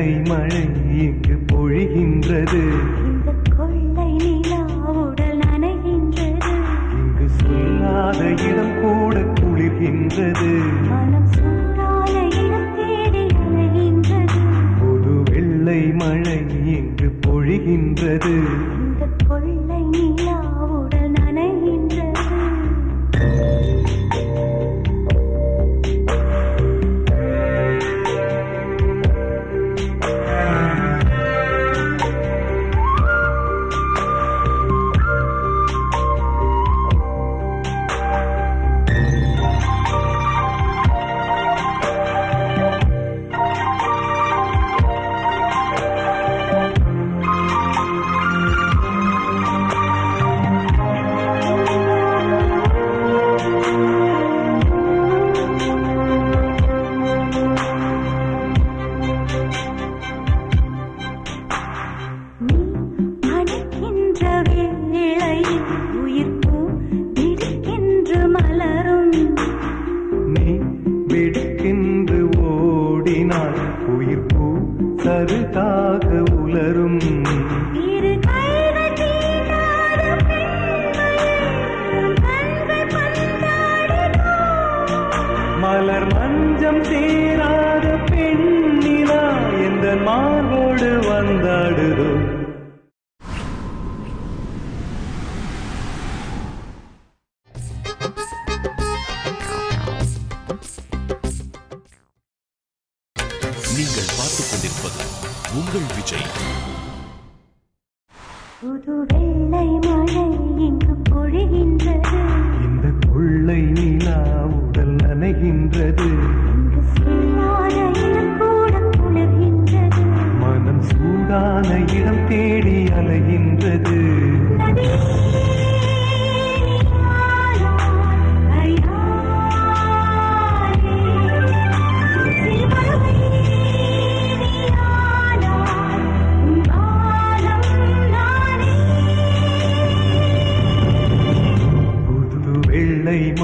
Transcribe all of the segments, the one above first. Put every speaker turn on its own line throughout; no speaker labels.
வெள்ளை மழை இங்கு பொழிகின்றது. இந்த கொள்ளை நிலா உடல் நனைகின்றது. இங்கு சொல்லாத இடம் கூட குளிர்கின்றது.
புது வெள்ளை மழை இங்கு பொழிகின்றது.
உங்கள் விஜய்.
புது வெள்ளை மழை இங்கு பொழிகின்றது.
இந்த கொள்ளை நிலா உடல் நனைகின்றது மனம் சூடான இடம் தேடி அலைகின்றது.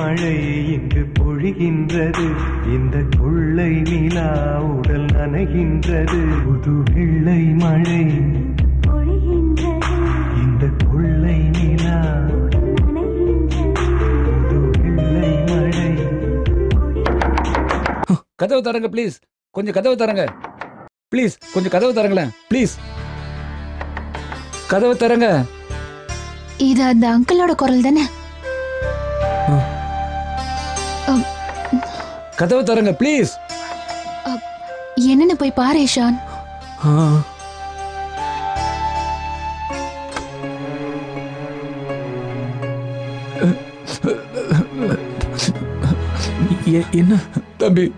மழை இங்கு பொழிகின்றது. இந்த கொள்ளை நிலா உடல் நனைகின்றது. புது வெள்ளை மழை இந்த கொள்ளை நிலா புது வெள்ளை மழை.
கதவு தரங்க ப்ளீஸ் கொஞ்சம் கதவு தரங்க ப்ளீஸ் கொஞ்சம் கதவு தரங்களேன் ப்ளீஸ் கதவு தரங்க
இது அந்த அங்கிளோட குரல் தானே?
கதவு தரங்க ப்ளீஸ்
என்னன்னு போய் பாரு இஷான்
எ- என்ன? தம்பி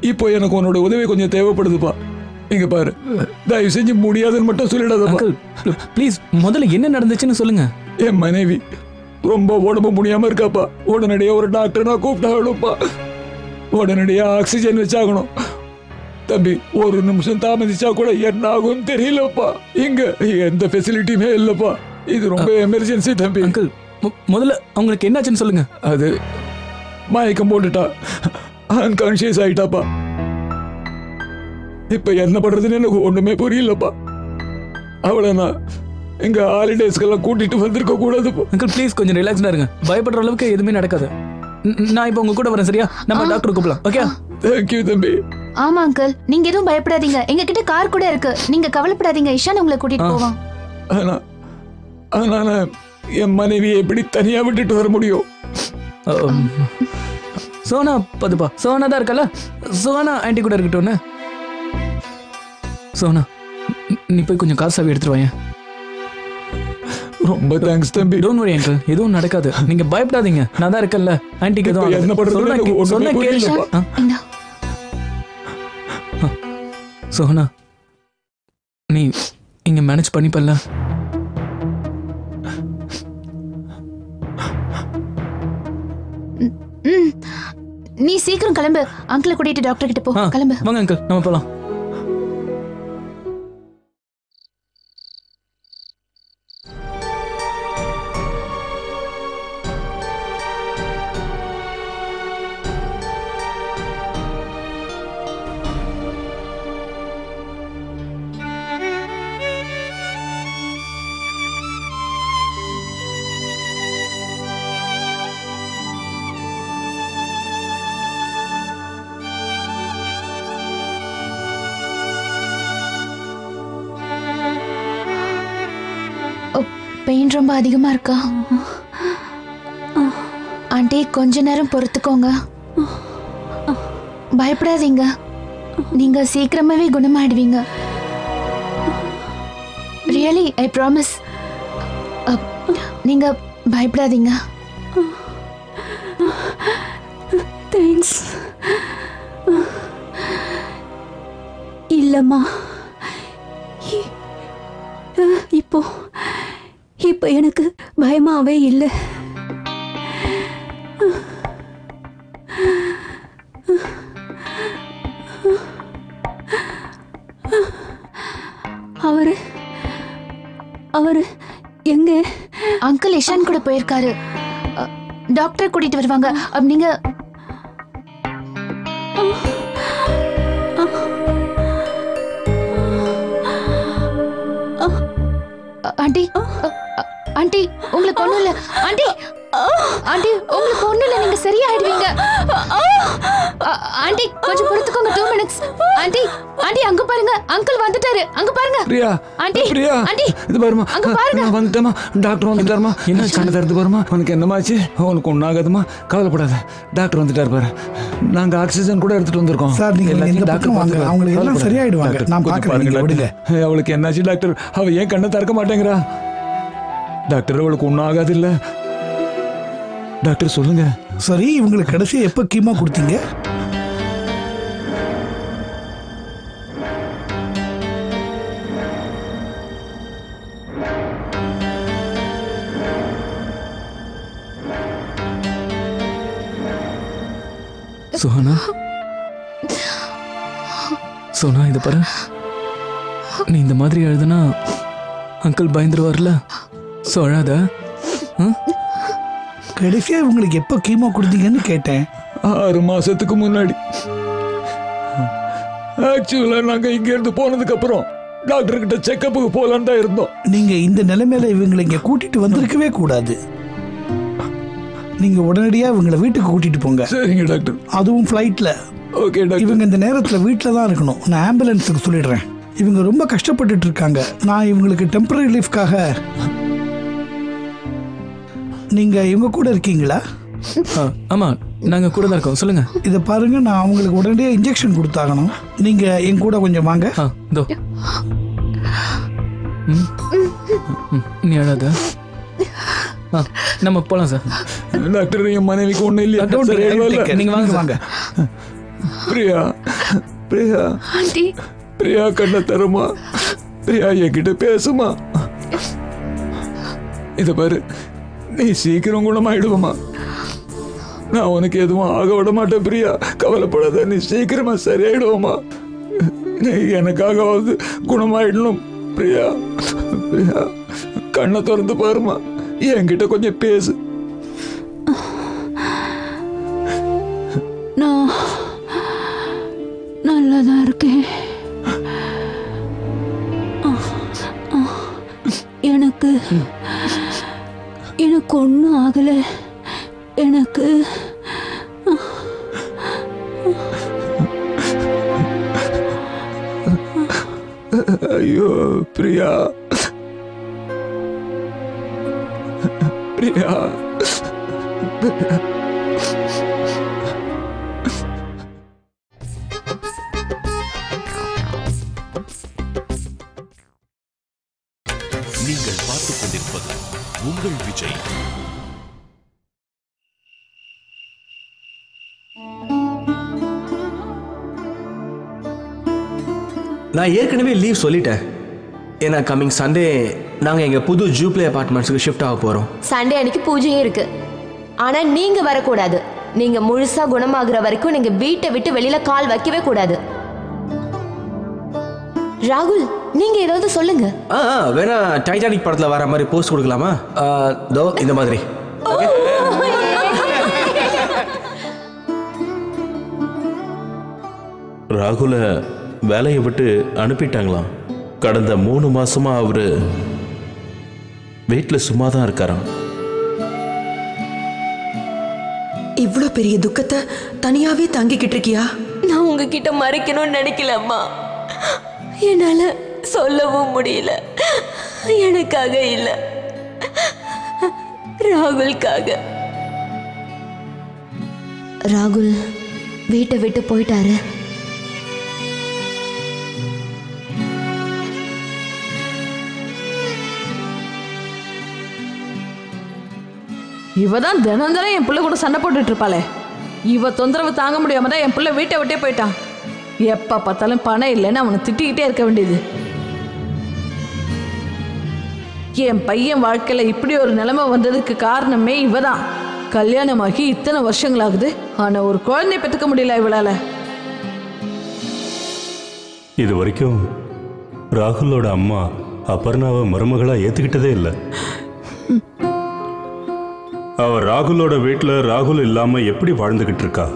இப்போ எனக்கு உன்னோட உதவி கொஞ்சம் தேவைப்படுதுப்பா. இங்க பாரு. தயவு செஞ்சு முடியாதுன்னு மட்டும்
அங்கிள் ப்ளீஸ் முதல்ல என்ன நடந்துச்சுன்னு சொல்லுங்க.
என் மனைவி. ரொம்ப உடம்பு முடியாம இருக்காப்பா. உடனடியா ஒரு டாக்டர் நான் கூப்பிட்டாகணும்ப்பா உடனடியா ஆக்சிஜன் வச்சாகணும். தம்பி ஒரு நிமிஷம் தாமதிச்சா கூட என்ன ஆகும் தெரியலப்பா. இங்க எந்த ஃபெசிலிட்டியுமே இல்லப்பா. இது ரொம்ப எமர்ஜென்சி தம்பி.
அங்கிள் முதல்ல அவங்களுக்கு என்னாச்சுன்னு சொல்லுங்க.
அது மயக்கம் போட்டுட்டா. அன்கான்சியஸ் ஆயிட்டாப்பா. இப்ப என்ன பண்றதுன்னு எனக்கு ஒண்ணுமே புரியலப்பா. அவளை நான் எங்க ஹாலிடேஸ்க்கெல்லாம் கூட்டிட்டு வந்திருக்க கூடாதுப்பா
அங்கிள் ப்ளீஸ் கொஞ்சம் ரிலாக்ஸ்டா இருங்க. பயப்படுற அளவுக்கு எதுவுமே நடக்காது. நான் இப்போ உங்க கூட வரேன் சரியா? நம்ம டாக்டர் கூப்பிடலாம் ஓகே
தேங்க்யூ தம்பி.
ஆமா அங்கிள் நீங்க எதுவும் பயப்படாதீங்க. எங்க கிட்ட கார் கூட இருக்கு. நீங்க கவலைப்படாதீங்க. இஷான் உங்களை கூட்டிட்டு. போவான்.
ஆனா ஆனா என் மனைவியை எப்படி தனியா விட்டுட்டு வர முடியும்?
சோனா பதுப்பா சோனா தான் இருக்கல சோனா ஆன்ட்டி கூட இருக்கட்டும்னு சோனா ந- போய் கொஞ்சம் காசாவி எடுத்துட்டு வாயேன்.
ரொம்ப தேங்க்ஸ் தம்பி.
டோன்ட் வரி அங்கிள் எதுவும் நடக்காது. நீங்க பயப்படாதீங்க. நான் தான் இருக்கேன்ல. ஆன்ட்டிக்கு எதுவும்
என்ன. பண்றதுன்னு
சொன்னா
எனக்கு
கே-
ஒண்ணுமே
சொன்னா கேளு.
புரியலப்பா.
ஆ,
இந்தா
சோனா நீ இங்க மேனேஜ் பண்ணிப்பல்ல.
நீ சீக்கிரம் கிளம்பு. அங்கிளை கூட்டிட்டு டாக்டர் கிட்ட போ. கிளம்பு.
வாங்க அங்கிள் நம்ம போலாம்.
பெயின் ரொம்ப அதிகமா இருக்கா? ஆண்டி கொஞ்ச நேரம் பொறுத்துக்கோங்க. பயப்படாதீங்க. நீங்க சீக்கிரமாவே குணமாயிடுவீங்க. ரியலி ஐ ப்ராமிஸ் நீங்க பயப்படாதீங்க.
தேங்க்ஸ் இல்லம்மா. இப்போ இப்போ எனக்கு பயமாவே இல்லை. அவரு அவரு எங்க?
அங்கிள் இஷான் கூட போயிருக்காரு. டாக்டர் கூட்டிட்டு வருவாங்க. நீங்க ஆண்டி உங்களுக்கு ஒண்ணும் இல்ல. ஆண்டி ஆண்டி உங்களுக்கு ஒண்ணும் இல்ல. நீங்க சரியாயிடுவீங்க. ஆண்டி கொஞ்சம் பொறுத்துக்கோங்க. டூ மினிட்ஸ் ஆண்டி ஆண்டி அங்க பாருங்க. அங்கிள் வந்துட்டாரு. அங்க பாருங்க.
பிரியா
ஆண்டி
பிரியா
ஆண்டி
இது பாருமா
அங்க பாருங்க.
நான் வந்துட்டேமா டாக்டர் வந்துட்டாருமா என்ன கண்ணை திறந்து பாருமா உனக்கு என்னமாச்சு? உனக்கு ஒன்றாகாதுமா கவலைப்படாத. டாக்டர் வந்துட்டார் பாரு. நாங்க ஆக்சிஜன் கூட எடுத்துட்டு வந்திருக்கோம்.
சார், நீங்க
எல்லாத்தையும்
இந்த பக்கம் வாங்க. அவங்களுக்கு எல்லாம். சரியாயிடுவாங்க.
டாக்டர்,
நான்
டாக்டர். ஏய், அவளுக்கு என்னாச்சு டாக்டர் அவ ஏன் கண்ணை திறக்க மாட்டேங்கிறா? டாக்டர் அவளுக்கு ஒன்றும் ஆகாது இல்ல டாக்டர் சொல்லுங்க.
சரி இவங்களுக்கு கடைசியா எப்போ கீமா கொடுத்தீங்க?
சுஹானா? சோனா இது பாரு. நீ இந்த மாதிரி எழுதுனா அங்கிள் பயந்துருவார்ல? ம்?
கடைசியா இவங்களுக்கு எப்போ கீமா கொடுத்தீங்கன்னு கேட்டேன்.
ஆறு மாசத்துக்கு முன்னாடி. ஆக்சுவலா நாங்க இங்க இருந்து போனதுக்கு அப்புறம் டாக்டர் கிட்ட செக்கப்புக்கு போலான்னு தான் இருந்தோம்.
நீங்க இந்த நிலைமையில இவங்களை இங்க கூட்டிட்டு வந்திருக்கவே கூடாது. நீங்க உடனடியா இவங்களை வீட்டுக்கு கூட்டிட்டு போங்க.
சரிங்க டாக்டர்
அதுவும் ஃப்ளைட்ல
ஓகே டாக்டர்
இவங்க இந்த நேரத்துல வீட்டில் தான் இருக்கணும். நான் ஆம்புலன்ஸுக்கு சொல்லிடுறேன். இவங்க ரொம்ப கஷ்டப்பட்டுட்டு இருக்காங்க. நான் இவங்களுக்கு டெம்பரரி ரிலீஃப்காக நீங்க இவங்க கூட இருக்கீங்களா?
ஆ, ஆமா நாங்க கூட தான் இருக்கோம். சொல்லுங்க.
இதை பாருங்க நான் அவங்களுக்கு உடனடியாக இன்ஜெக்ஷன் கொடுத்தாகணும். நீங்க என் கூட கொஞ்சம் வாங்க.
ஆ இதோ. ம். ம், நீ அழாத. ஆ நம்ம போலாம் சார்.
டாக்டர் என் மனைவிக்கு ஒண்ணு இல்லையா?
Don't worry,
சரி,
will
இல்ல.
take care.
நீங்க வாங்க
நீங்க
வாங்க.
வாங்க.
பிரியா பிரியா.
ஆண்டி.
பிரியா கண்ணை தருமா? பிரியா என்கிட்ட பேசுமா? இத பாரு. நீ சீக்கிரம் குணமாயிடுவோமா நான் உனக்கு எதுவும் ஆக விட மாட்டேன் பிரியா. கவலைப்படாத நீ சீக்கிரமா சரியாயிடுவோமா நீ எனக்காகவாவது குணமாயிடணும் பிரியா. பிரியா கண்ணை திறந்து பாருமா என்கிட்ட கொஞ்சம் பேசு.
நான் நல்லா தான் இருக்கேன். எனக்கு எனக்கு ஒன்றும் ஆகலை. எனக்கு
ஐயோ பிரியா பிரியா.
பிரியா.
நான் ஏற்கனவே லீவ் சொல்லிட்டேன். ஏன்னா கம்மிங் சண்டே நாங்கள் எங்கள் புது ஜூப்ளே அப்பார்ட்மெண்ட்ஸுக்கு ஷிஃப்ட் ஆக போகிறோம்
சண்டே அன்னைக்கு பூஜையே இருக்கு. ஆனா நீங்க வரக்கூடாது. நீங்க முழுசா குணமாகுற வரைக்கும் நீங்க வீட்டை விட்டு வெளியில கால் வைக்கவே கூடாது. ராகுல் நீங்க ஏதாவது சொல்லுங்க.
ஆ ஆ, வேணா டைட்டானிக் படத்தில் வர மாதிரி போஸ்ட் கொடுக்கலாமா? ஆ, தோ இந்த மாதிரி.
ராகுல வேலையை விட்டு அனுப்பிட்டாங்களாம். கடந்த மூணு மாசமா அவரு வீட்டில் சும்மா தான் இருக்காராம்.
இவ்ளோ பெரிய துக்கத்தை தனியாவே தாங்கிக்கிட்டு இருக்கியா?
நான் உங்ககிட்ட மறைக்கணும்னு நினைக்கல அம்மா. என்னால சொல்லவும் முடியல. எனக்காக இல்ல. ராகுலுக்காக ராகுல் வீட்டை விட்டு போயிட்டாரு.
இவ தான் தினம் தினம் என் பிள்ளை கூட சண்டை போட்டுட்டு இருப்பாளே. இவ தொந்தரவு தாங்க முடியாம தான் என் பிள்ளை வீட்டை விட்டே போயிட்டான். எப்ப பார்த்தாலும் பணம் இல்லைன்னு அவனை திட்டிக்கிட்டே இருக்க வேண்டியது. என் பையன் வாழ்க்கையில இப்படி ஒரு நிலைமை வந்ததுக்கு காரணமே இவ தான் கல்யாணமாகி இத்தனை வருஷங்களாகுது. ஆனா ஒரு குழந்தை பெற்றுக்க முடியல இவளால.
இது வரைக்கும் ராகுலோட அம்மா அபர்ணாவை மருமகளா ஏத்துக்கிட்டதே இல்லை. அவர் ராகுலோட வீட்டில் ராகுல் இல்லாமல் எப்படி வாழ்ந்துகிட்டு இருக்கா?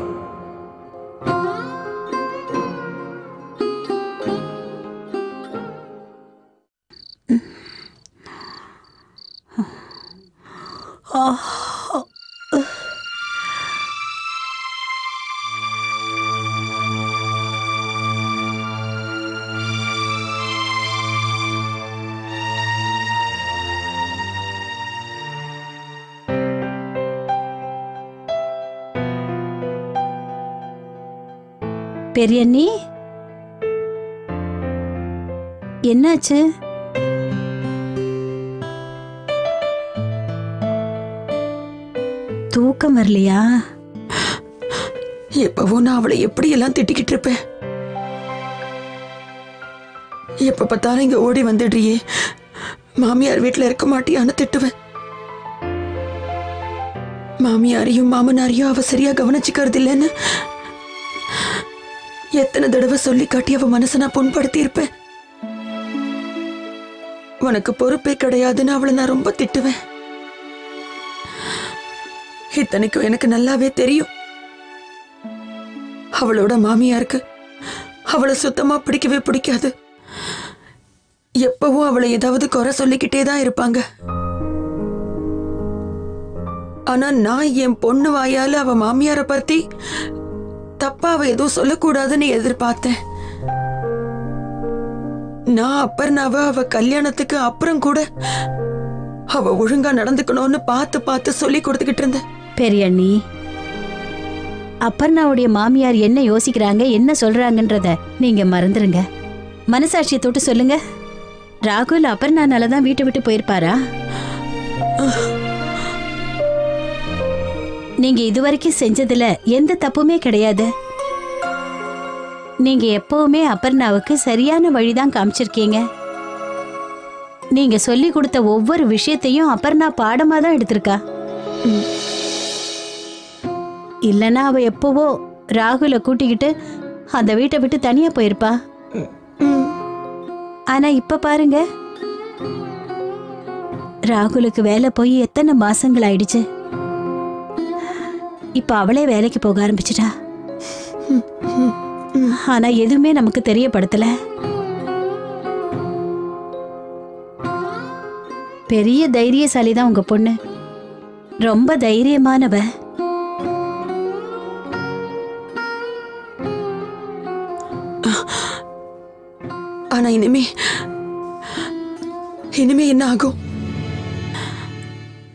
பெரியண்ணி என்னாச்சு? தூக்கம் வரலையா?
எப்பவும் நான் அவளை எப்படியெல்லாம் திட்டிக்கிட்டு இருப்பேன். எப்ப பார்த்தாலும் இங்க ஓடி வந்துடுறியே. மாமியார் வீட்டுல இருக்க மாட்டியான்னு திட்டுவேன். மாமியாரையும் மாமனாரையும் அவ சரியா கவனிச்சுக்கிறது இல்லைன்னு எத்தனை தடவை சொல்லி காட்டி அவ மனசை நான் புண்படுத்தி இருப்பேன் உனக்கு பொறுப்பே கிடையாதுன்னு அவளை நான் ரொம்ப திட்டுவேன். இத்தனைக்கும் எனக்கு நல்லாவே தெரியும். அவளோட மாமியாருக்கு அவளை சுத்தமா பிடிக்கவே பிடிக்காது. எப்பவும் அவளை ஏதாவது குறை சொல்லிக்கிட்டே தான் இருப்பாங்க. ஆனா நான் என் பொண்ணு வாயால அவ மாமியார பத்தி தப்பா அவ எதுவும் சொல்லக்கூடாதுன்னு எதிர்பார்த்தேன். நான் அப்பர்னாவ அவ கல்யாணத்துக்கு அப்புறம் கூட அவ ஒழுங்கா நடந்துக்கணும்னு பார்த்து பார்த்து சொல்லி கொடுத்துக்கிட்டு இருந்தேன்.
பெரியண்ணி அப்பர்ணாவுடைய மாமியார் என்ன யோசிக்கிறாங்க என்ன சொல்றாங்கன்றத நீங்க மறந்துருங்க. மனசாட்சியை தொட்டு சொல்லுங்க. ராகுல் அப்பர்ணானால தான் வீட்டை விட்டு போயிருப்பாரா? நீங்க இதுவரைக்கும் செஞ்சதுல எந்த தப்புமே கிடையாது. நீங்க எப்பவுமே அப்பர்ணாவுக்கு சரியான வழிதான் காமிச்சிருக்கீங்க. நீங்க சொல்லி கொடுத்த ஒவ்வொரு விஷயத்தையும் அப்பர்ணா பாடமா தான் எடுத்திருக்கா. இல்லனா அவ எப்பவோ ராகுல கூட்டிக்கிட்டு அந்த வீட்டை விட்டு தனியா போயிருப்பா. ஆனா இப்ப பாருங்க. ராகுலுக்கு வேலை போய் எத்தனை மாசங்கள் ஆயிடுச்சு. இப்ப அவளே வேலைக்கு போக ஆரம்பிச்சிட்டா. ஆனா எதுவுமே நமக்கு தெரியப்படுத்தல. பெரிய தைரியசாலி தான் உங்க பொண்ணு. ரொம்ப தைரியமானவ.
ஆனா இனிமே இனிமே என்ன ஆகும்?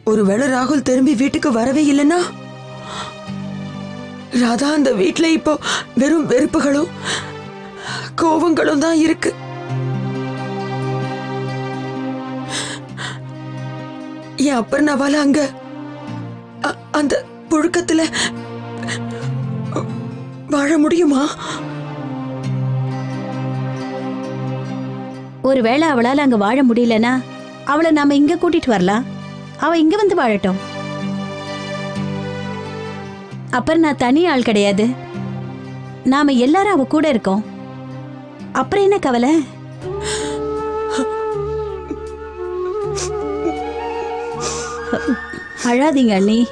ஒருவேளை ராகுல் திரும்பி வீட்டுக்கு வரவே இல்லைன்னா? ராதா அந்த வீட்ல இப்போ வெறும் வெறுப்புகளும் கோபங்களும் தான் இருக்கு. என் அப்பர்னாவால அங்க அ- அந்த புழுக்கத்துல வாழ முடியுமா?
ஒருவேளை அவளால அங்க வாழ முடியலனா அவளை நாம இங்க கூட்டிட்டு வரலாம். அவ இங்க வந்து வாழட்டும். அப்புறம் நான் தனி ஆள் கிடையாது. நாம எல்லாரும் அவ கூட இருக்கோம். அப்புறம் என்ன கவலை? அழாதீங்க அண்ணி.